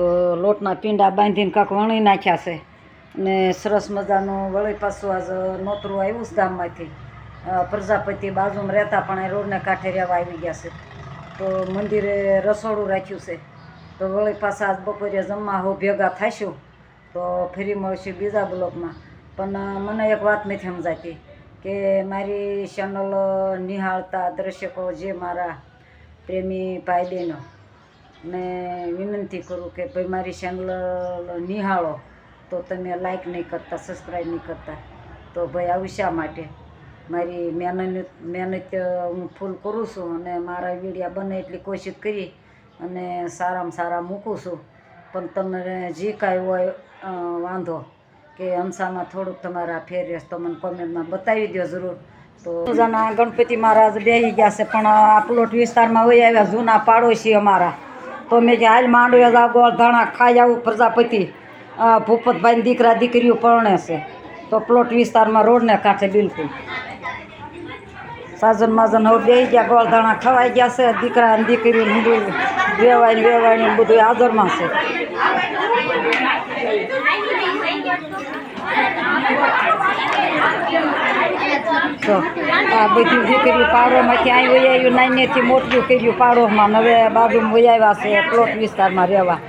તો લોટના પીંડા બાંધીને કાંક વણી નાખ્યા છે. ને સરસ મજાનું વળી પાછું આજ નોતરું આવ્યું જ ગામમાંથી. પ્રજાપતિ બાજુમાં રહેતા પણ એ રોડને કાંઠે રહેવા આવી ગયા છે. તો મંદિરે રસોડું રાખ્યું છે. તો વળી પાછા આજ બપોરે જમવા હો ભેગા થઈશું તો ફરી મળશું બીજા બ્લોકમાં. પણ મને એક વાત નથી સમજાતી કે મારી ચેનલ નિહાળતા દર્શકો જે મારા પ્રેમી ભાઈ બહેનો ને વિનંતી કરું કે ભાઈ મારી ચેનલ નિહાળો. તો તમે લાઈક નહીં કરતા સબસ્ક્રાઈબ નહીં કરતા. તો ભાઈ આવું શા માટે? મારી મહેનત મહેનત હું ફૂલ કરું છું અને મારા વિડીયા બને એટલી કોશિશ કરી અને સારામાં સારા મૂકું છું. પણ તમને જે કાંઈ હોય વાંધો કે હંસામાં થોડુંક તમારા ફેરિયસ તો મને કોમેન્ટમાં બતાવી દો જરૂર. તો જણા ગણપતિ મહારાજ બેસી ગયા છે, પણ આ પ્લોટ વિસ્તારમાં વહી આવ્યા જૂના પાડોશી અમારા. તો મેં કે હાલ માંડવે જાવ ધાણા ખાઈ આવું પ્રજાપતિ. ભૂપતભાઈની દીકરા દીકરીઓ પરણે છે. તો પ્લોટ વિસ્તારમાં રોડને કાંઠે બિલકુલ. સાજન માજન હવે બે ગયા ગોળધાણા ખવાઈ ગયા છે, દીકરા અને દીકરી બધું વેવાય વેવાય બધું હાજરમાં છે. તો આ બધું જે કર્યું પાડોમાંથી અહીં વહી આવ્યું નાનીથી મોટું કર્યું પાડોમાં હવે બાજુમાં વહી આવ્યા છે પ્લોટ વિસ્તારમાં રહેવા.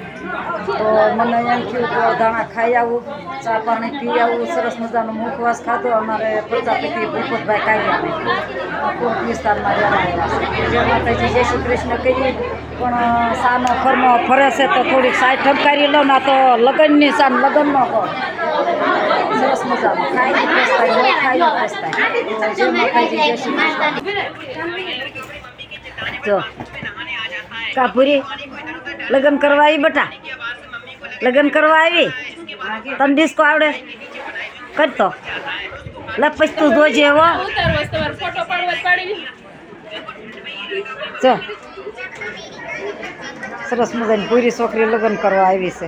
તો મને એમ થયું કે ધાણા ખાઈ આવું, ચા પાણી પી આવું, સરસ મજાનો મુખવાસ ખાધો. અમારે પ્રજાપતિ ભૂપતભાઈ કાઢ્યા પ્લોટ વિસ્તારમાં રહેવા આવ્યા છે. માતાજી, જય શ્રી કૃષ્ણ કરી પણ સાનો ફરમો ફરે છે તો થોડીક સાઈડ ઠપકારી લો, ના તો લગ્નની સાન લગ્નનો કહો સરસ મજાનું ખાઈ પસ્તાય ન ખાઈ પસ્તાય તો જય માતાજી જય શ્રી કૃષ્ણ જો કાપુરી લગ્ન કરવા આવી બટા લગ્ન કરવા આવી તને ડિસ્કો આવડે કરતો લપસ તું જોજે હો ઉતારવો છે તમારે ફોટો પાડવો જ પાડી જો સરસ મજાની પૂરી છોકરી લગ્ન કરવા આવી છે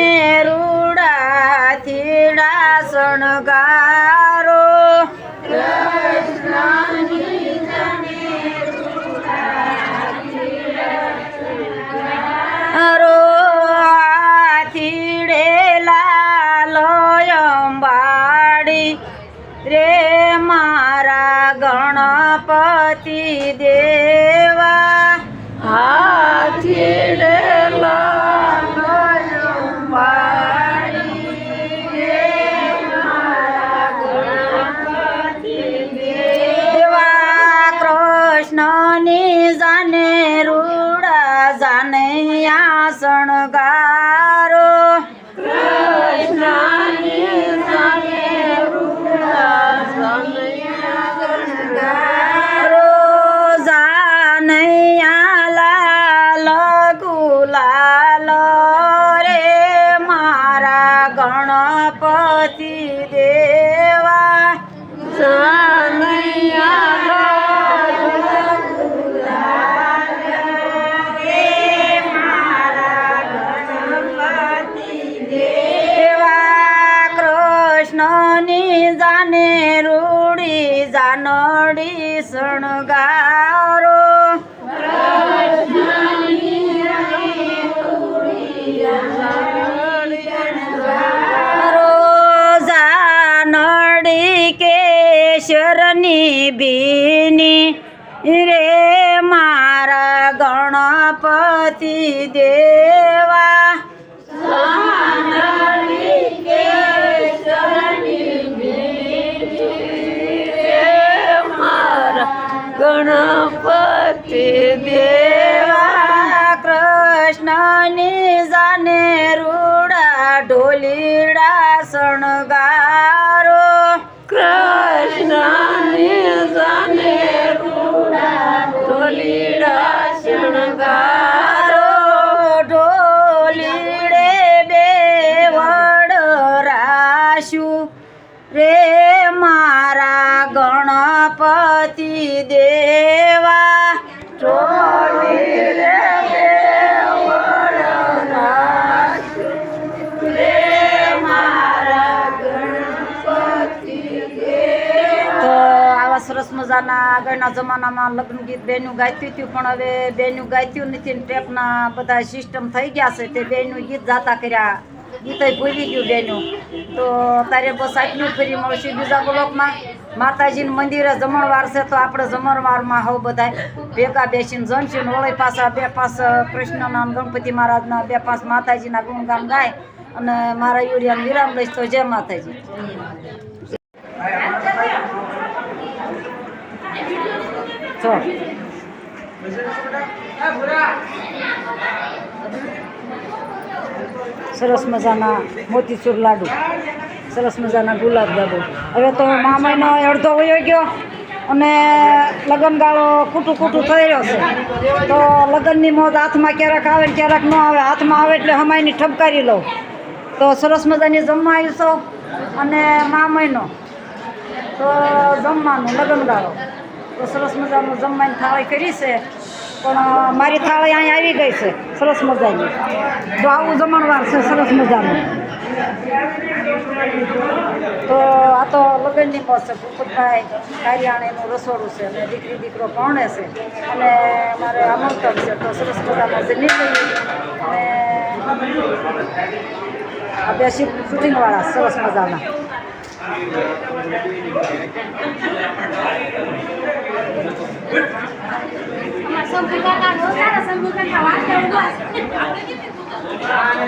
શણગારો. ગુલાલ રે મારા ગણપતિ. રોજાનડી કેશરની બીની રે શણગારો કૃષ્ણ જાને ઢોલીડા શણગારો ઢોલીડે બે વડ રાશુ. રે મારા ગણપતિ દે મજાના આગળના જમાનામાં લગ્ન ગીત બેનું ગાયતું હતું પણ હવે બેનું ગાયતું નથી ટેપના બધા સિસ્ટમ થઈ ગયા છે તે બેનું ગીત જાતા કર્યા. ગીત ભૂલી ગયું બેનું. તો તારે બસ આટલું ફરી મળશે બીજા બ્લોકમાં. માતાજીનું મંદિરે જમણવાર છે, તો આપણે જમણવારમાં હવ બધા ભેગા બેસીને જમશું ને પાસા બે પાંચ કૃષ્ણના ગણપતિ મહારાજના બે પાંચ માતાજીના ગુણગાન ગાય અને મારા યુરિયાને વિરામ લઈશ તો જય માતાજી ચો સરસ મજાના મોતીચૂર લાડુ. સરસ મજાના ગુલાબ લાડુ હવે તો મામાનો અડધો વયો ગયો અને લગ્નગાળો કૂટું કૂટું થઈ રહ્યો છે. તો લગ્નની મોત હાથમાં ક્યારેક આવે ને ક્યારેક ન આવે, હાથમાં આવે એટલે હમાયની ઠપકારી લઉં. તો સરસ મજાની જમવા આવીશો. અને મામાનો તો જમવાનું, લગ્નગાળો. તો સરસ મજાનું જમવાની થાળી કરી છે. પણ મારી થાળી અહીં આવી ગઈ છે. સરસ મજાની. તો આવું જમણવાર છે, સરસ મજાનું. તો, આ તો લગ્નની પાસે છે. ભૂપતભાઈ કારિયાણીનું રસોડું છે અને દીકરી, દીકરો ભણે છે. અને મારે આમંત્રણ છે. તો સરસ મજામાં જમી અને આ બે શૂટિંગવાળા, સરસ મજાના.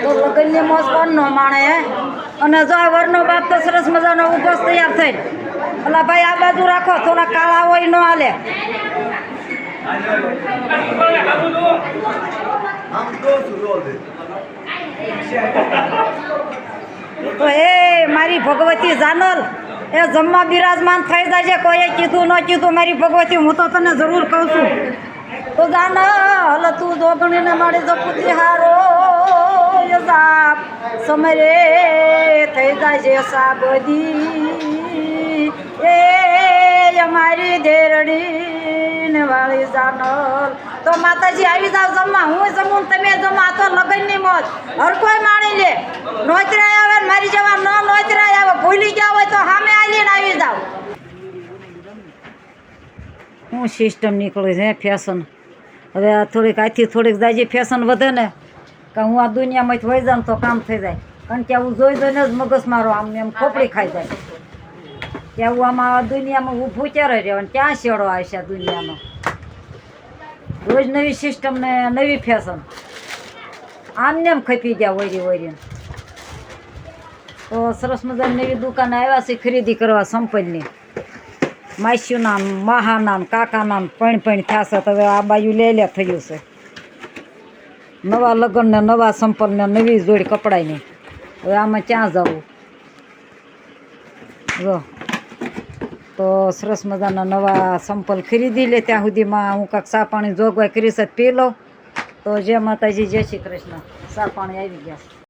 તો લગ્નની મોજ કોણ નો માણે, હે? અને જો વરનો બાપ તો સરસ મજાનો ઉપવાસ તૈયાર થઈને. અલા ભાઈ, આ બાજુ રાખો, થોડા કાળા હોય ન હાલે. તો એ મારી ભગવતી જાનલ, એ જમવા બિરાજમાન થઈ જાય છે, કોઈએ કીધું ન કીધું મારી ભગવતી, હું તો તને જરૂર કહું છું. તો જાનલ તું જોગણીને મારી જપુતી હારો સાપ. સમરે થઈ જાય છે સાબદી એ અમારી દેરડી ને વાળી જાનલ. તો માતાજી આવી જાવ જમવા, હું જમું તમે જમવા તો લગનની મોજ. હર કોઈ માણી લે. નોતરાય આવે મારી જવા ન નોતરાય આવે, ભૂલી ગયા હોય તો સામે આવીને આવી જાવ હું સિસ્ટમ નીકળે છે ફેશન હવે આ થોડીક આથી થોડીક જાજી ફેશન વધે ને, કે હું આ દુનિયામાંથી વહી જાઉં તો કામ થઈ જાય. કારણ કે આવું જોઈ જોઈને જ મગજ મારો આમ એમ ખોપડી ખાઈ જાય. કે આવું આમાં દુનિયામાં ઊભું ક્યારે રહેવાનું? ક્યાં શેડો આવશે આ દુનિયાનો રોજ નવી સિસ્ટમ ને નવી ફેશન આમને એમ ખપી ગયા વરી વરી તો સરસ મજાની નવી દુકાને આવ્યા છે ખરીદી કરવા સંપલની. માસીના માહાના કાકાના પૈણ પૈણ થશે તો હવે આ બાજુ લે લે થયું છે. નવા લગ્નને નવા સંપર્કને નવી જોડી કપડાની હવે આમાં ક્યાં જવું? જો. તો સરસ મજાના નવા સંપલ ખરીદી લે ત્યાં સુધીમાં હું કાંક સા પાણી જોગવાઈ કરી છે પી લઉં તો જય માતાજી, જય શ્રી કૃષ્ણ. સા પાણી આવી ગયા. છે